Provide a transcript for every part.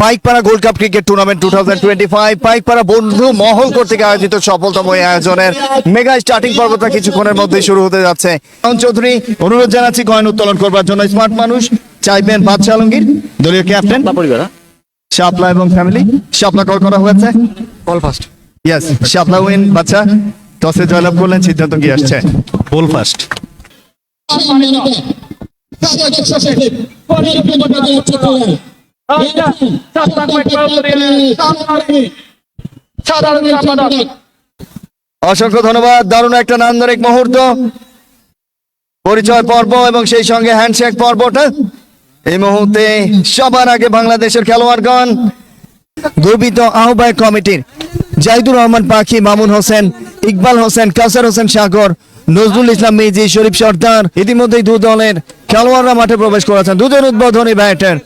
Paikpara gold cup cricket tournament two thousand twenty five Paikpara বন্ধু মহল কর্তৃক আয়োজিত সফলতম এই আয়োজনের মেগা স্টার্টিং পর্বটা কিছুক্ষণের মধ্যেই শুরু হতে যাচ্ছে। চৌধুরী অনুরোধ জানাচ্ছি কয়েন উত্তোলন করবার জন্য স্মার্ট মানুষ চাইবেন বাদশা আলমগীর দলীয় ক্যাপ্টেন শাপলা এবং ফ্যামিলি শাপলা কল করা হয়েছে? বল ফার্স্ট ইয়েস শাপলা উইন বাচ্চা টসে জয়লাভ করলেন সিদ্ধান্ত কি আসছে? বল ফার্স্ট অসংখ্য ধন্যবাদ। দারুণ একটা নান্দনিক মুহূর্ত। পরিচয় পর্ব এবং সেই সঙ্গে হ্যান্ডশেক পর্বটা। এই মুহূর্তে সবার আগে বাংলাদেশের খেলোয়াড়গণ, গর্বিত আহ্বায়ক কমিটির জাহিদুর রহমান পাখি, মামুন হোসেন, ইকবাল হোসেন, কাসার হোসেন সাগর, নজরুল ইসলাম মিজি শরীফ সর্দার, ইতিমধ্যেই দু দলের খেলোয়াড়রা মাঠে প্রবেশ করেছেন। দুজন উদ্বোধনী ব্যাটার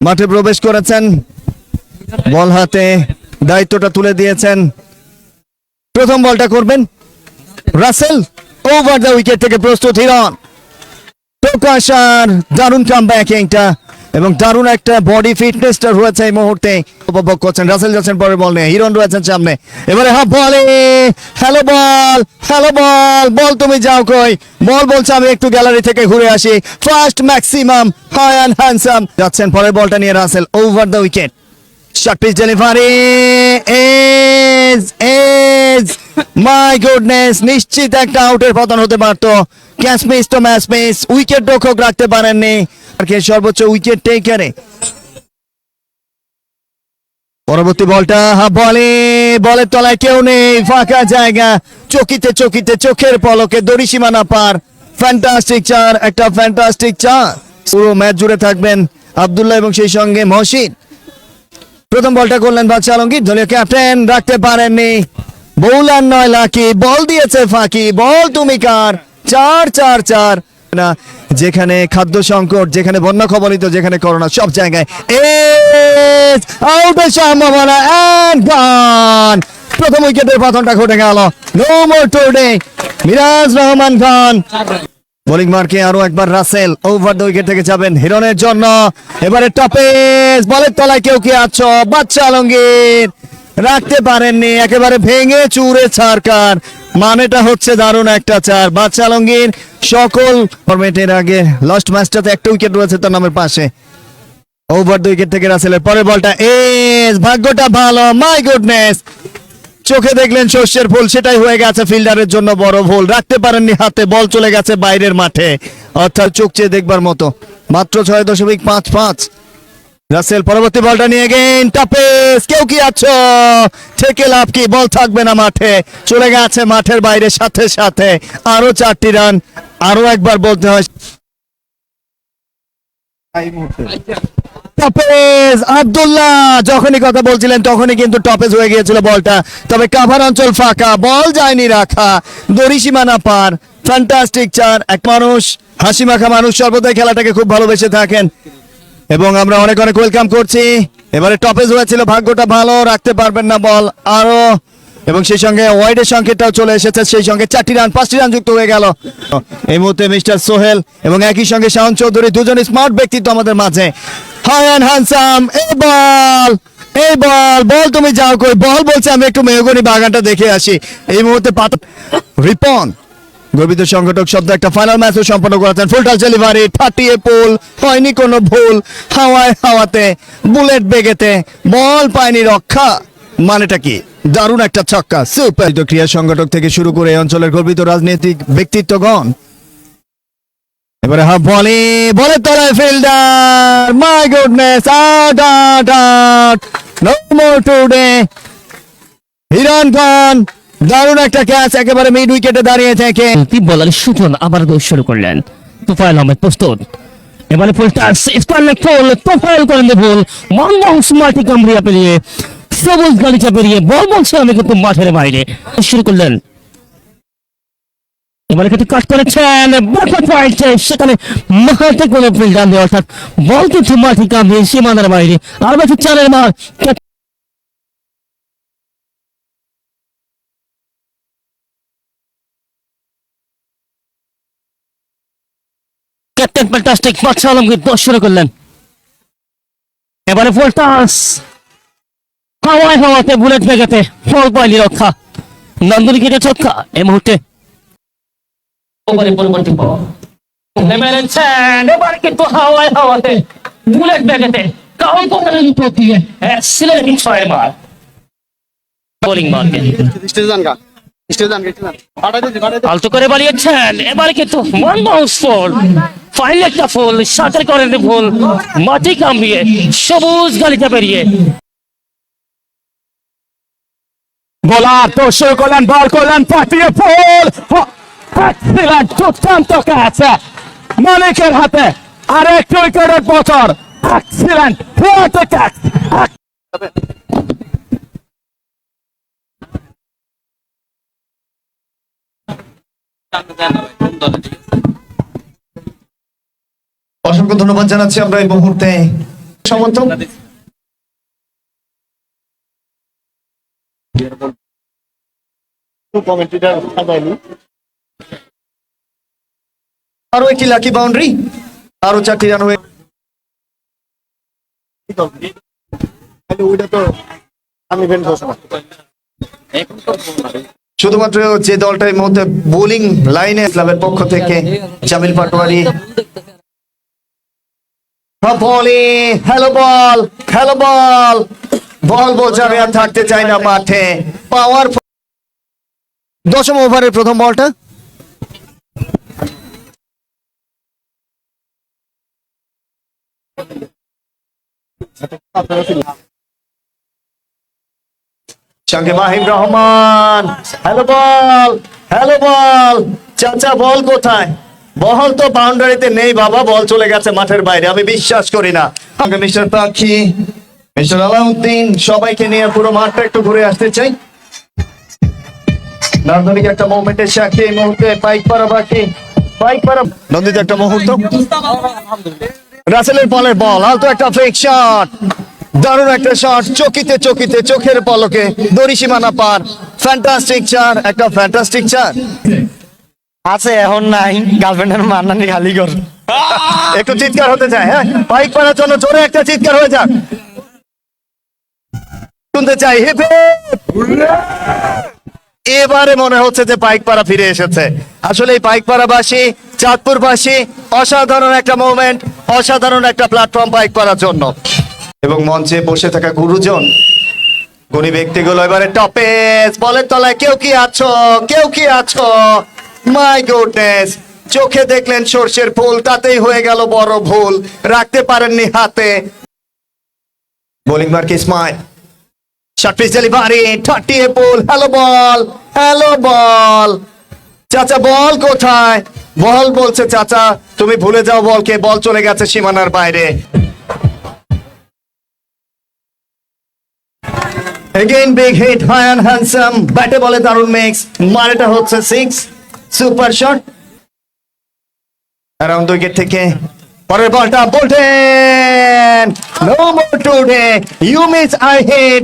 মাঠে প্রবেশ করেছেন। বল হাতে দায়িত্বটা তুলে দিয়েছেন। প্রথম বলটা করবেন রাসেল ওভার দ্য উইকেট থেকে প্রস্তুত হিরন প্রকাশ আর দারুণ কাম ব্যাকিংটা এবং দারুণ একটা বডি ফিটনেসটা রয়েছে এই মুহূর্তে। উপভোগ করছেন রাসেল যাচ্ছেন পরের বল নিয়ে। হিরন রয়েছেন সামনে। এবারে হাফ বলে hello ball hello ball ball তুমি যাও কই? বল বলছে, আমি একটু গ্যালারি থেকে ঘুরে আসি। First maximum high and handsome যাচ্ছেন পরের বলটা নিয়ে Russell over the wicket Shot pitch delivery is is my goodness, নিশ্চিত একটা আউটের পতন হতে পারতো। ক্যাচ মিস তো ম্যাচ মিস উইকেট রক্ষক রাখতে পারেননি। সর্বোচ্চ উইকেট টেকারে পরবর্তী বলটা বলে, বলের তলায় কেউ নেই, ফাঁকা জায়গা। চকিতে চকিতে, চোখের পলকে দড়ি সীমানা পার। ফ্যান্টাস্টিক চার, একটা ফ্যান্টাস্টিক চার। পুরো ম্যাচ জুড়ে থাকবেন আবদুল্লাহ এবং সেই সঙ্গে মহসিন। প্রথম বলটা করলেন বাদশা আলমগীর, দলীয় ক্যাপ্টেন রাখতে পারেননি। বৌলার নয় লাকি, বল দিয়েছে ফাঁকি, বল তুমি কার? চার চার চার। না, যেখানে খাদ্য সংকট, যেখানে বন্যা কবলিত, যেখানে করোনা, সব জায়গায়। সম্ভাবনা gone। প্রথম উইকেটের ঘটে গেল। No more today Miraj Rahman Khan. Bowling মার্কে আরও একবার রাসেল ওভার দ্য উইকেট থেকে যাবেন হিরনের জন্য। এবারে টপে বলের তলায় কেউ কি আছো? বাচ্চা আলমগীর। রাখতে পারেননি, একেবারে ভেঙে চুরে ছাড়কার মানেটা হচ্ছে দারুণ একটা চার। বাচ্চা আলমগীর সকল ফরম্যাটের আগে লাস্ট ম্যাচটাতে একটা উইকেট রয়েছে তার নামের পাশে। ওভার দ্য উইকেট থেকে রাসেলের পরের বলটা এস ভাগ্যটা ভালো মাই গুডনেস চোখে দেখলেন শস্যের ফুল, সেটাই হয়ে গেছে ফিল্ডারের জন্য বড় ভুল। রাখতে পারেননি হাতে, বল চলে গেছে বাইরের মাঠে। অর্থাৎ চোখ চেয়ে দেখবার মতো। মাত্র ছয় দশমিক পাঁচ পাঁচ। রাসেল পরবর্তী বলটা নিয়ে গেন টাপেস কেউ কি আছো? থেকে লাভ কি? বল থাকবে না মাঠে চলে গেছে মাঠের বাইরে সাথে সাথে আরও চারটি রান আরও একবার বলতে হয়। টপেজ আব্দুল্লাহ যখনই কথা বলছিলেন তখনই কিন্তু টপেজ হয়ে গিয়েছিল বলটা। তবে কাভার অঞ্চল ফাঁকা বল যায়নি রাখা দড়ি সীমানা পার। ফ্যান্টাস্টিক চার এক মানুষ হাসি মাখা মানুষ সর্বদাই খেলাটাকে খুব ভালোবেসে থাকেন। এবং আমরা অনেক অনেক ওয়েলকাম করছি। এবারে টপেজ হয়েছিল ভাগ্যটা ভালো, রাখতে পারবেন না বল আরও। এবং সেই সঙ্গে ওয়াইডের সংকেতটাও চলে এসেছে, সেই সঙ্গে চারটি রান পাঁচটি রান যুক্ত হয়ে গেল। এই মুহূর্তে মিস্টার সোহেল এবং একই সঙ্গে শাহন চৌধুরী, দুজন স্মার্ট ব্যক্তিত্ব আমাদের মাঝে। হাই অ্যান্ড এই বল এই বল বল তুমি যাও কই? বল বলছে, আমি একটু মেহগনি বাগানটা দেখে আসি। এই মুহূর্তে পাত রিপন গর্বিত সংগঠক শব্দ, একটা ফাইনাল ম্যাচও সম্পন্ন করেছেন। ফুলটাল ডেলিভারি, ফাটিয়ে পোল, হয়নি কোনো ভুল। হাওয়ায় হাওয়াতে, বুলেট বেগেতে, বল পায়নি রক্ষা। মানেটা কি? দারুণ একটা ছক্কা সুপার ক্রিয়া সংগঠক থেকে শুরু করে অঞ্চলের গর্বিত রাজনৈতিক ব্যক্তিত্বগণ। এবারে হাফ বলে বলে তলায় fielder my goodness out out out no more today Hiron Khan. দারুণ একটা ক্যাচ একেবারে মিড উইকেটে দাঁড়িয়ে থেকে বলার সুজন আবার দোষ শুরু করলেন। তোফায়েল আহমেদ প্রস্তুত। এবারে ফুলটা সেফ করলেন ফুল তোফায়েল করেন ফুল মনমোহন মাটি কামড়িয়া পেরিয়ে, সবুজ গালিচা পেরিয়ে বল বলছে আমি কিন্তু মাঠের বাইরে। শুরু করলেন। সেখানে মাঠে কোনো ফিল্ডার নেই, অর্থাৎ বল কিন্তু মাটি কামড়িয়ে সীমানার বাইরে। আর বাকি চারের মার ক্যাপ্টেন ফ্যান্টাস্টিক বাদশাহ আলমগীর দশ শুরু করলেন এবারে ফুল টাস হাওয়ায় হাওয়াতে বুলেট বেগাতে ফল পাইলি রক্ষা। নন্দনী কেটে ছক্কা এই মুহূর্তে। ওভারে পরবর্তী বল মেরেছেন এবার কিন্তু হাওয়ায় হাওয়াতে বুলেট বেগাতে কাউন কোথায় উপর দিয়ে এক্সিলেন্ট ছয় মার। বোলিং মার্কেট আলতো করে বাড়িয়েছেন। এবারে কিন্তু ওয়ান বাউন্স একটা ফুল সাঁতার করেন ফুল মাটি কামড়িয়ে সবুজ গালিটা বেরিয়ে। বোলার তো শুরু করলেন বল করলেন পাঠিয়ে ফুল এক্সিলেন্ট দুর্দান্ত ক্যাচ মালিকের হাতে আর একটু উইকেটের বছর। এক্সিলেন্ট হোয়াট এ ক্যাচ অসংখ্য ধন্যবাদ জানাচ্ছি আমরা এই মুহূর্তে। সমর্থক আরও একটি লাকি বাউন্ডারি আরও চারটি রান হয়ে শুধুমাত্র যে দলটা এই মুহূর্তে বোলিং লাইনে ক্লাবের পক্ষ থেকে জামিল পাটোয়ারি বলে হ্যালো বল হ্যালো বল। বল বলছে আমি আর থাকতে চাই না মাঠে। পাওয়ার দশম ওভারের প্রথম বলটা। সঙ্গে Mahim Rahman. Hello ball hello ball. চাচা বল কোথায়? বল তো বাউন্ডারিতে নেই বাবা, বল চলে গেছে মাঠের বাইরে, আমি বিশ্বাস করি না। সঙ্গে মিস্টার পাখি, মিস্টার আলাউদ্দিন, সবাইকে নিয়ে পুরো মাঠটা একটু ঘুরে আসতে চাই। নান্দনিক একটা মুভমেন্টের সাক্ষী এই মুহূর্তে বাইক পারা বাকি বাইক পারা নন্দিত একটা মুহূর্ত। রাসেলের বলের বল, আলতো একটা ফেক শট দারুণ একটা শট চকিতে চকিতে, চোখের পলকে, দড়ি সীমানা পার। ফ্যান্টাস্টিক চার একটা ফ্যান্টাস্টিক চার আছে, এখন নাই। গার্লফ্রেন্ডের মান্নানি খালি কর। একটু চিৎকার হতে চায় হ্যাঁ? বাইক পাড়ার জন্য জোরে একটা চিৎকার হয়ে যাক। শুনতে চাই হিপ এবারে মনে হচ্ছে যে বাইক পাড়া ফিরে এসেছে। আসলে এই বাইক পাড়াবাসী, চাঁদপুরবাসী, অসাধারণ একটা মুভমেন্ট অসাধারণ একটা প্ল্যাটফর্ম বাইক পাড়ার জন্য। এবং মঞ্চে বসে থাকা গুরুজন, গুণী ব্যক্তিগুলো এবারে টপেস বলের তলায়, কেউ কি আছো? কেউ কি আছো? মাই গুডনেস চোখে দেখলেন সর্ষের ফুল, তাতেই হয়ে গেল বড় ভুল। রাখতে পারেননি হাতে। Bowling mark Ismail shot pitch delivery এ ball hello ball hello ball চাচা বল কোথায়? বল বলছে চাচা, তুমি ভুলে যাও বলকে বল চলে গেছে সীমানার বাইরে। Big hit high and handsome ব্যাটে বলে দারুণ মিক্স মারেটা হচ্ছে six super shot. Around wicket থেকে পরের বলটা বোল্টেন no more today you miss I hit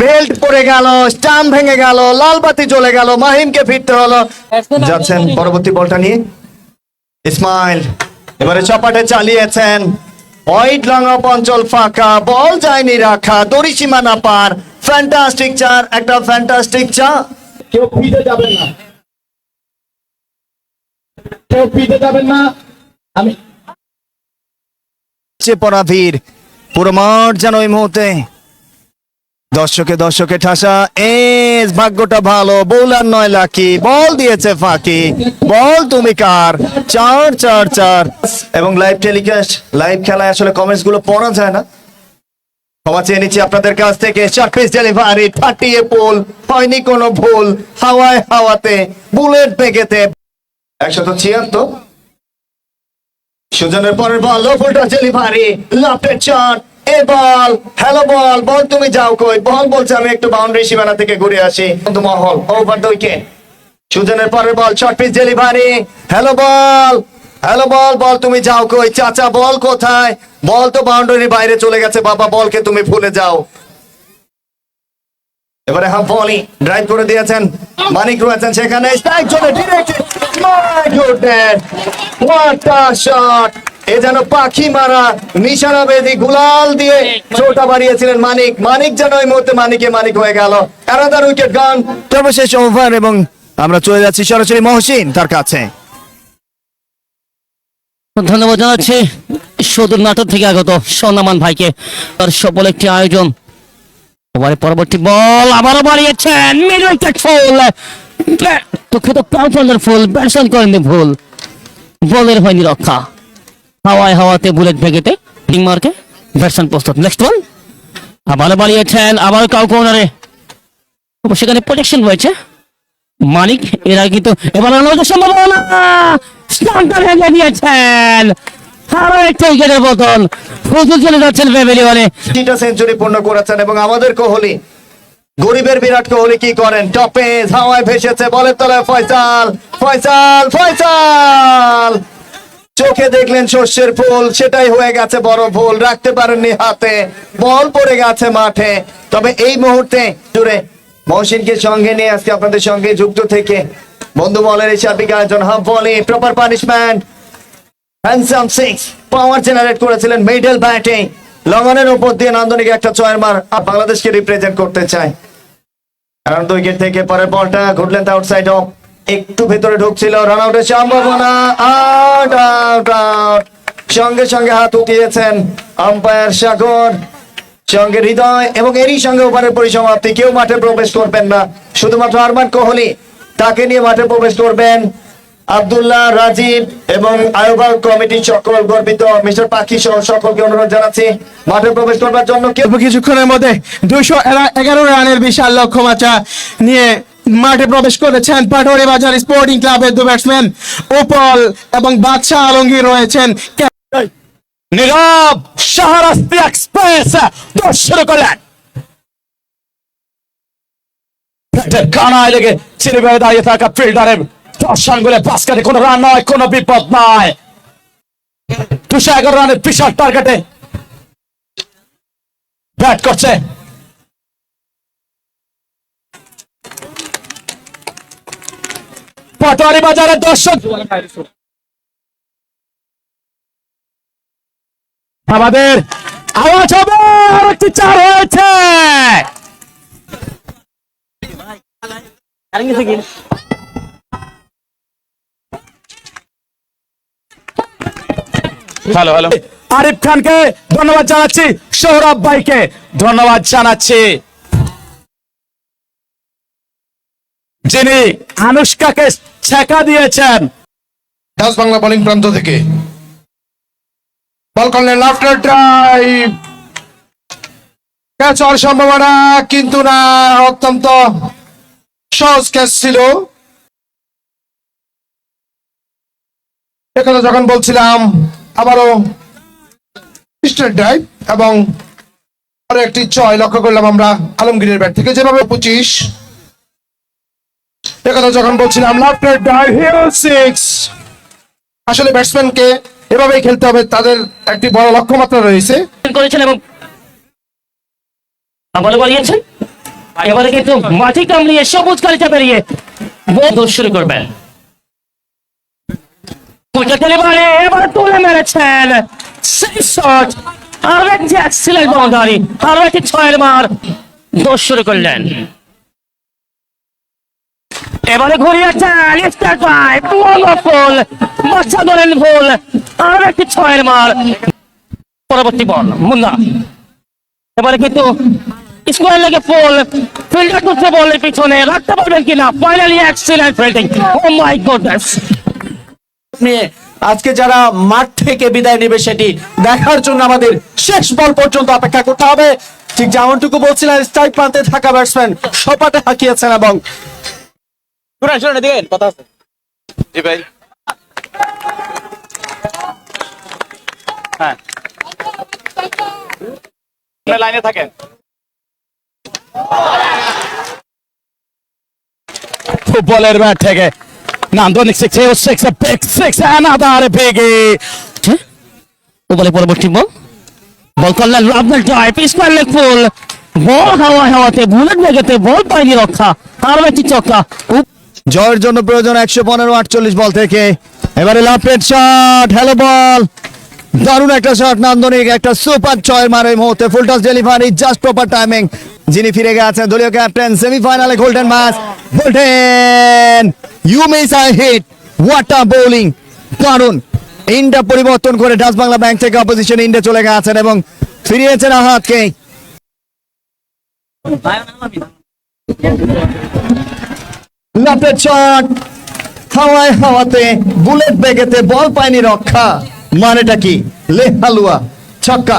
belt পড়ে গেল, স্টাম্প ভেঙে গেল লাল বাতি চলে গেল, মাহিমকে ফিরতে হলো। যাচ্ছেন পরবর্তী বলটা নিয়ে। ইসমাইল এবারে চপাটে চালিয়েছেন। হোয়াইট লং অফ অঞ্চল ফাঁকা, বল যায়নি রাখা দড়ি সীমানা পার। ফ্যান্টাস্টিক চার, একটা ফ্যান্টাস্টিক চা কেউ ফিরে যাবেন না। কেউ মাঠ যেন এই মুহূর্তে দর্শকে দর্শকে ঠাসা, এস, ভাগ্যটা ভালো বৌলার নয় লাকি, বল দিয়েছে ফাঁকি, বল তুমি কার? চার চার চার। এবং লাইভ টেলিকাস্ট লাইভ খেলায় আসলে কমেন্টসগুলো পড়া যায় না। ক্ষমা চেয়ে নিচ্ছি আপনাদের কাছ থেকে। চার ডেলিভারি ফাটিয়ে পোল হয়নি কোনো ভুল। হাওয়ায় হাওয়াতে বুলেট বেগেতে সুজনের পরের বল লো ফুলটা চট এ বল হ্যালো বল বল তুমি যাও কই বল বলছে আমি একটু বাউন্ডারি সীমানা থেকে ঘুরে আসি, কিন্তু মহল ওভার উইকেট সুজনের পরের ball short pitch delivery hello ball hello ball ball তুমি যাও কই, চাচা বল কোথায়? বল তো বাউন্ডারির বাইরে চলে গেছে, বাবা বলকে তুমি ভুলে যাও। এবারে হাফ বলি ড্রাইভ করে দিয়েছেন মানিক রয়েছেন সেখানে স্ট্রাইক চলে direct my goodness what a shot এ যেন পাখি মারা নিশানা বেদি গুলাল দিয়ে ছোটা বাড়িয়েছিলেন মানিক। মানিক যেন ওই মুহূর্তে মানিকে মানিক হয়ে গেল। অ্যানাদার উইকেট গান সর্বশেষ ওভার এবং আমরা চলে যাচ্ছি সরাসরি মহসিন তার কাছে। ধন্যবাদ জানাচ্ছি। সদর নাটক থেকে আগত স্বর্ণমান ভাইকে। তার সফল একটি আয়োজন ওভারে পরবর্তী বল আবারও বাড়িয়েছেন মিড উইকেট ফুল। দুঃখিত কাউন্টার ফুল, ব্যাটসম্যান করেন ভুল। বলের হয়নি রক্ষা। হাওয়ায় হাওয়াতে বুলেট ভেগেতে ডিং মার্কে ব্যাটসম্যান প্রস্তুত। নেক্সট বল আবারও বাড়িয়েছেন আবার কাউ কর্নারে সেখানে প্রোটেকশন রয়েছে। মালিক এর কিন্তু এবার সম্ভাবনা। স্টাম্পটা ভেঙে দিয়েছেন। আরও একটা উইকেটের পতন প্রচুর চলে যাচ্ছেন ফ্যামিলি তিনটা সেঞ্চুরি পূর্ণ করেছেন এবং আমাদের কোহলি, গরিবের বিরাট কোহলি কি করেন? টপে হাওয়ায় ভেসেছে বলের তলায় ফয়সাল ফয়সাল ফয়সাল। চোখে দেখলেন শস্যের ফুল, সেটাই হয়ে গেছে বড় ভুল। রাখতে পারেননি হাতে, বল পড়ে গেছে মাঠে। তবে এই মুহূর্তে জুড়ে মহসিনকে সঙ্গে নিয়ে আজকে আপনাদের সঙ্গে যুক্ত থেকে বন্ধু বলের এই সার্বিক আয়োজন, half volley proper punishment handsome six power generate করেছিলেন মিডল ব্যাটে লঙ্গনের উপর দিয়ে নান্দনিক একটা ছয়ের মার আর বাংলাদেশকে রিপ্রেজেন্ট করতে চায়। দুই উইকেট থেকে পরের বলটা ঘুরলেন আউটসাইড অফ একটু ভেতরে ঢুকছিল রান আউটের সম্ভাবনা আউট আউট আউট সঙ্গে সঙ্গে হাত উঠিয়েছেন আম্পায়ার সাগর। সঙ্গে হৃদয় এবং এরই সঙ্গে ওভারের পরিসমাপ্তি। কেউ মাঠে প্রবেশ করবেন না। শুধুমাত্র আরমান কোহলি তাকে নিয়ে মাঠে প্রবেশ করবেন। আব্দুল্লাহ রাজীব এবং আয়োবক কমিটি সকল গর্বিত। মিস্টার পাখি সহ সকলকে অনুরোধ জানাচ্ছি মাঠে প্রবেশ করবার জন্য কেউ কিছুক্ষণের মধ্যে দুইশো এগারো রানের বিশাল লক্ষ্যমাত্রা নিয়ে মাঠে প্রবেশ করেছেন পাটোয়ারি বাজার স্পোর্টিং ক্লাবের দু ব্যাটসম্যান উপল এবং বাদশাহ আলমগীর রয়েছেন। নীরব শাহরাস্তি এক্সপ্রেস শুরু করলেন। কানায় লেগে বেড়ে দাঁড়িয়ে থাকা ফিল্ডারের দর্শন গুলে বাস্কারে কোনো রান নয়, কোনো বিপদ নয়। দুশো এগারো রানের বিশাল টার্গেটে ব্যাট করছে। পাটোয়ারি বাজারের দর্শক। আমাদের আওয়াজ হবে, আর একটি চার হয়েছে। Hello hello. আরিফ খানকে ধন্যবাদ জানাচ্ছি সৌরভ ভাইকে ধন্যবাদ জানাচ্ছি। যিনি আনুষ্কাকে ছেকা দিয়েছেন। ডাস বাংলা বোলিং প্রান্ত থেকে। বল করলেন লাফটার ড্রাইভ ক্যাচ হওয়ার সম্ভাবনা কিন্তু না অত্যন্ত সহজ ক্যাচ ছিল। একথা যখন বলছিলাম আবারও মিস্টার ড্রাইভ এবং আরও একটি ছয় লক্ষ্য করলাম আমরা আলমগীরের ব্যাট থেকে। যেভাবে পঁচিশ। একথা যখন বলছিলাম লাফটার ড্রাইভ সিক্স আসলে ব্যাটসম্যানকে এভাবেই খেলতে হবে, তাদের একটি বড় লক্ষ্যমাত্রা রয়েছে। করেছেন এবং আবারও বাড়িয়েছেন এবারে কিন্তু মাটি কামড়িয়ে সবুজ গালিটা বেরিয়ে বল শুরু করবেন। এবারে তুলে মেরেছেন। সেই শট। আর একটি এক্সিলেন্ট বাউন্ডারি আর একটি ছয়ের মার। দোষ শুরু করলেন। এবারে ঘুরিয়েছেন স্টার ধরেন ফুল আর একটি ছয়ের মার। পরবর্তী বল মুন্না এবারে কিন্তু স্কোয়ার পিছনে, রাখতে পারবেন কিনা? Finally excellent fielding oh my goodness নিয়ে আজকে যারা মাঠ থেকে বিদায় নেবে সেটি দেখার জন্য আমাদের শেষ বল পর্যন্ত অপেক্ষা করতে হবে। ঠিক যেমনটুকু বলছিলেন স্ট্রাইক প্রান্তে থাকা ব্যাটসম্যান সপাটে হাঁকিয়েছেন এবং লাইনে থাকেন। ফুটবলের ব্যাট থেকে নান্দনিক six hill six big six another biggie ও বলে পরবর্তী বল। বল করলেন লাভনাল drive square leg full. Ball হাওয়া হাওয়াতে বুলেট বেগেতে বল পায়নি রক্ষা। আরও একটি চক্কা। জয়ের জন্য প্রয়োজন একশো পনেরো আটচল্লিশ বল থেকে। এবারে লাফেট শট হ্যালো বল দারুণ একটা শট নান্দনিক একটা সুপার ছয় মারে মুহূর্তে। Full toss delivery just proper timing যিনি ফিরে গেছেন দলীয় ক্যাপ্টেন সেমিফাইনালে golden match golden you miss I hit what a bowling দারুণ ইন্ডিয়া পরিবর্তন করে ডাচ বাংলা ব্যাংক থেকে অপোজিশন ইন্ডিয়া চলে গেছেন এবং ফিরিয়েছেন আহাতকে। বুলেট বেগেতে বল পায়নি রক্ষা। মানেটা কি? লে হালুয়া, ছক্কা।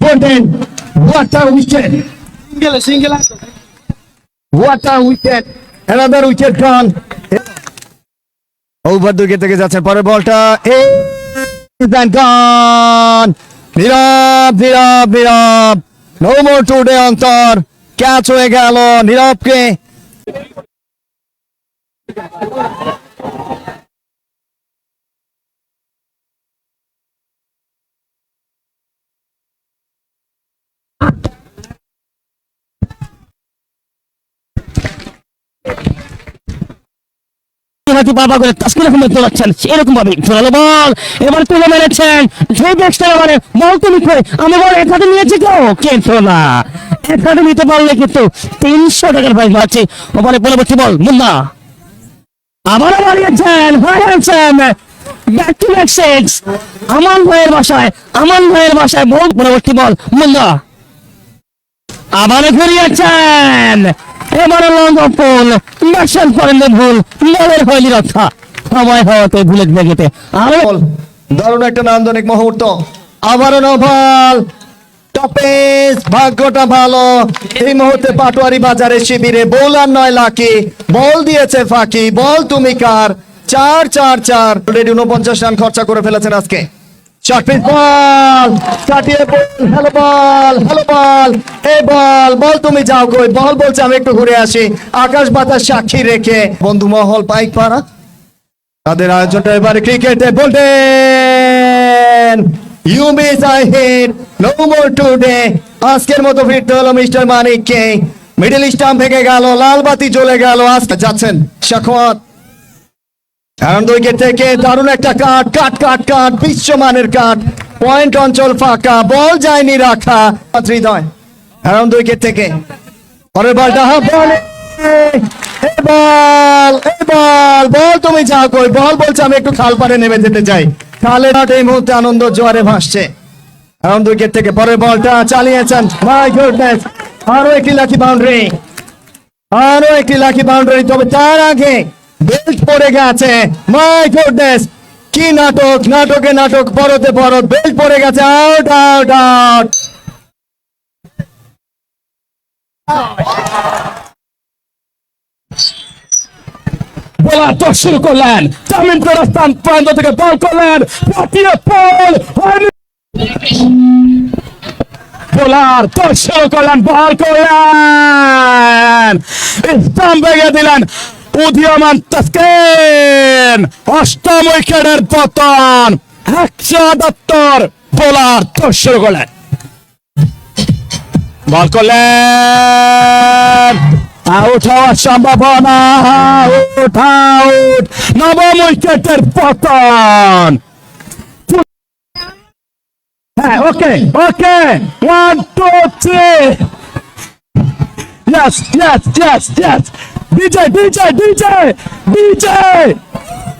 বলতেন what a wicket what a wicket another wicket গান ওভার দুই থেকে যাচ্ছে পরের বলটা। এই গান Nirob Nirob Nirob. No more today Antor. Catch হয়ে গেল নীরবকে। হয়তো বাবা করে তাস্কির আহমেদ দোলাচ্ছেন এরকম ভাবে জোরালো বল। এবার তুলে মেরেছেন যে ব্যাটসটা এবারে বল তুমি আমি বল এখানে নিয়েছি তো? কিন্তু না। এখানে নিতে পারলে কিন্তু তিনশো টাকার প্রাইজ পাচ্ছি ওপারে পরবর্তী বল, মুন্না। আবারও বাড়িয়েছেন handsome back to back six Aman ভাইয়ের বাসায়, আমান ভাইয়ের বাসায় বল, পরবর্তী বল, মুন্না। আবারও ফিরিয়েছেন এবারে ভুল হয়নি রক্ষা। সময় হওয়াতে বেগেতে আরও দারুণ একটা নান্দনিক মুহূর্ত। আবারও নভাল। টপেস, ভাগ্যটা ভালো। এই মুহূর্তে পাটোয়ারি বাজারে শিবিরে বোলার নয় লাকি। বল দিয়েছে ফাঁকি। বল তুমি কার? চার চার চার। অলরেডি উনপঞ্চাশ রান খরচা করে ফেলেছেন আজকে। শর্ট বল কাটিয়ে বল হ্যালো বল হ্যালো বল এই বল বল তুমি যাও কই বল বলছে আমি একটু ঘুরে আসি। আকাশ বাতাস সাক্ষী রেখে। বন্ধু মহল পাইক পাড়া। তাদের আয়োজনটা এবারে ক্রিকেটে বলতেন you miss I hit no more today আজকের মতো ফিরতে হলো মিস্টার মানিককে। মিডল স্টাম্প ভেঙে গেল, লাল বাতি জ্বলে গেল, আজকে যাচ্ছেন শাখওয়াত আনন্দ উইকেট থেকে দারুণ একটা কাট কাট কাট কাট, বিশ্বমানের কাট। পয়েন্ট অঞ্চল ফাঁকা, বল যায়নি রাখা হৃদয়। আনন্দ উইকেট থেকে। পরের বলটা হ্যাঁ বল। বল বল বল তুমি যাও কই, বল বলছে আমি একটু খাল পাড়ে নেমে যেতে চাই। খালে নাট এই মুহূর্তে আনন্দ জোয়ারে ভাসছে। আনন্দ উইকেট থেকে পরের বলটা চালিয়েছেন। মাই গুডনেস আরও একটি লাকি বাউন্ডারি আরও একটি লাকি বাউন্ডারি তবে তার আগে বেল্ট পরে গেছে। মাই গুডনেস কি নাটক? নাটকে নাটক, পরতে পরত, বেল্ট পরে গেছে আউট আউট আউট বোলার তো শুরু করলেন। জামিন রাস্তান প্রান্ত থেকে বল করলেন। পাঠিয়ে বল বোলার তো শুরু করলেন বল করলেন। স্টাম্প ভেঙে দিলেন। উদীয়মান তাস্কিন অষ্টম উইকেটের পতন। একশো আটাত্তর বোলার শুরু করলেন। বল করলেন। আউট হওয়ার সম্ভাবনা নবম উইকেটের পতন। হ্যাঁ okay okay. One two three yes, yes. DJ, DJ, DJ, DJ.